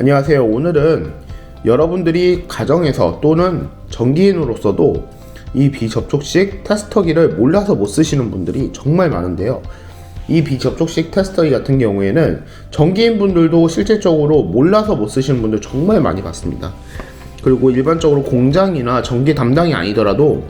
안녕하세요. 오늘은 여러분들이 가정에서 또는 전기인으로서도 이 비접촉식 테스터기를 몰라서 못 쓰시는 분들이 정말 많은데요. 이 비접촉식 테스터기 같은 경우에는 전기인 분들도 실질적으로 몰라서 못 쓰시는 분들 정말 많이 봤습니다. 그리고 일반적으로 공장이나 전기 담당이 아니더라도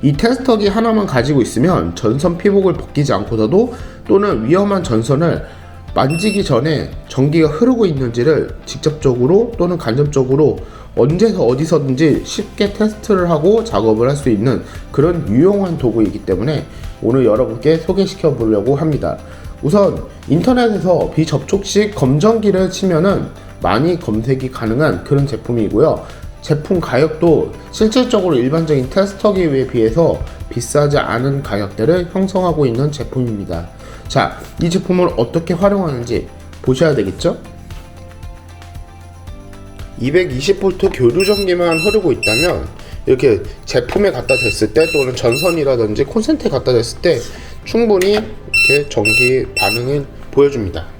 이 테스터기 하나만 가지고 있으면 전선 피복을 벗기지 않고서도 또는 위험한 전선을 만지기 전에 전기가 흐르고 있는지를 직접적으로 또는 간접적으로 언제서 어디서든지 쉽게 테스트를 하고 작업을 할 수 있는 그런 유용한 도구이기 때문에 오늘 여러분께 소개시켜 보려고 합니다. 우선 인터넷에서 비접촉식 검정기를 치면은 많이 검색이 가능한 그런 제품이고요. 제품 가격도 실질적으로 일반적인 테스터 기에 비해서 비싸지 않은 가격대를 형성하고 있는 제품입니다. 자, 이 제품을 어떻게 활용하는지 보셔야 되겠죠? 220V 교류 전기만 흐르고 있다면 이렇게 제품에 갖다 댔을 때 또는 전선이라든지 콘센트에 갖다 댔을 때 충분히 이렇게 전기 반응을 보여줍니다.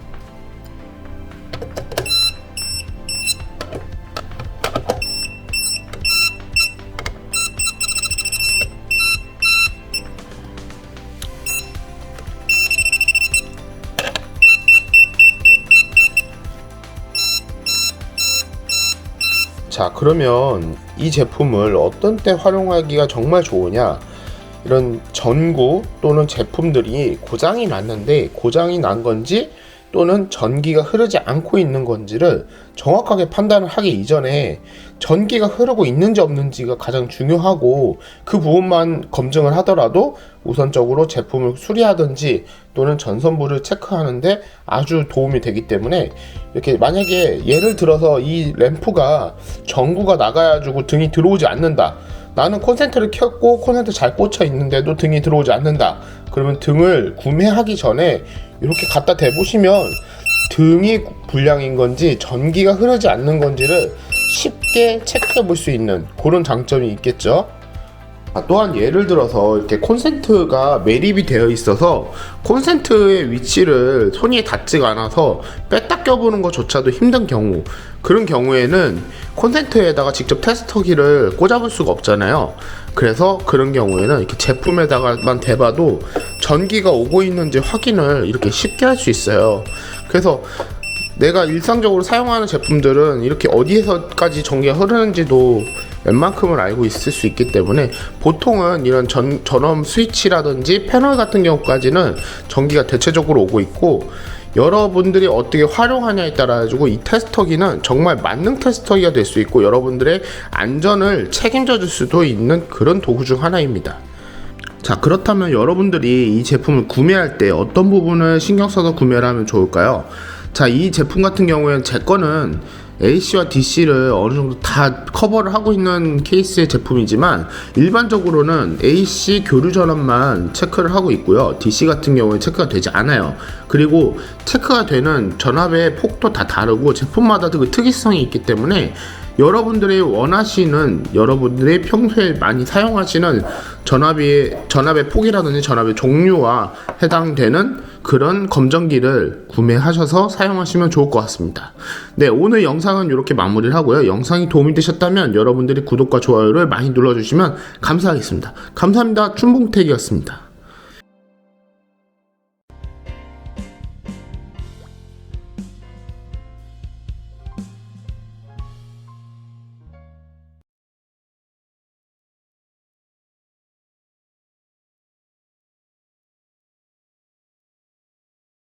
자, 그러면 이 제품을 어떤 때 활용하기가 정말 좋으냐? 이런 전구 또는 제품들이 고장이 났는데 고장이 난 건지 또는 전기가 흐르지 않고 있는 건지를 정확하게 판단을 하기 이전에 전기가 흐르고 있는지 없는지가 가장 중요하고 그 부분만 검증을 하더라도 우선적으로 제품을 수리하든지 또는 전선부를 체크하는데 아주 도움이 되기 때문에 이렇게 만약에 예를 들어서 이 램프가 전구가 나가가지고 등이 들어오지 않는다. 나는 콘센트를 켰고 콘센트 잘 꽂혀 있는데도 등이 들어오지 않는다. 그러면 등을 구매하기 전에 이렇게 갖다 대보시면 등이 불량인 건지 전기가 흐르지 않는 건지를 쉽게 체크해 볼 수 있는 그런 장점이 있겠죠. 아, 또한 예를 들어서 이렇게 콘센트가 매립이 되어 있어서 콘센트의 위치를 손이 닿지가 않아서 뺐다 껴보는 것조차도 힘든 경우 그런 경우에는 콘센트에다가 직접 테스터기를 꽂아볼 수가 없잖아요. 그래서 그런 경우에는 이렇게 제품에다가만 대봐도 전기가 오고 있는지 확인을 이렇게 쉽게 할 수 있어요. 그래서 내가 일상적으로 사용하는 제품들은 이렇게 어디에서까지 전기가 흐르는지도 웬만큼을 알고 있을 수 있기 때문에 보통은 이런 전, 전원 스위치라든지 패널 같은 경우까지는 전기가 대체적으로 오고 있고 여러분들이 어떻게 활용하냐에 따라 가지고 이 테스터기는 정말 만능 테스터기가 될 수 있고 여러분들의 안전을 책임져 줄 수도 있는 그런 도구 중 하나입니다. 자 그렇다면 여러분들이 이 제품을 구매할 때 어떤 부분을 신경 써서 구매를 하면 좋을까요? 자 이 제품 같은 경우에는 제 거는 AC와 DC를 어느 정도 다 커버를 하고 있는 케이스의 제품이지만 일반적으로는 AC 교류 전원만 체크를 하고 있고요. DC 같은 경우에 체크가 되지 않아요. 그리고 체크가 되는 전압의 폭도 다 다르고 제품마다 그 특이성이 있기 때문에 여러분들이 원하시는 여러분들이 평소에 많이 사용하시는 전압의 전압의 폭이라든지 전압의 종류와 해당되는 그런 검정기를 구매하셔서 사용하시면 좋을 것 같습니다. 네, 오늘 영상은 이렇게 마무리를 하고요. 영상이 도움이 되셨다면 여러분들이 구독과 좋아요를 많이 눌러주시면 감사하겠습니다. 감사합니다. 춘봉택이었습니다.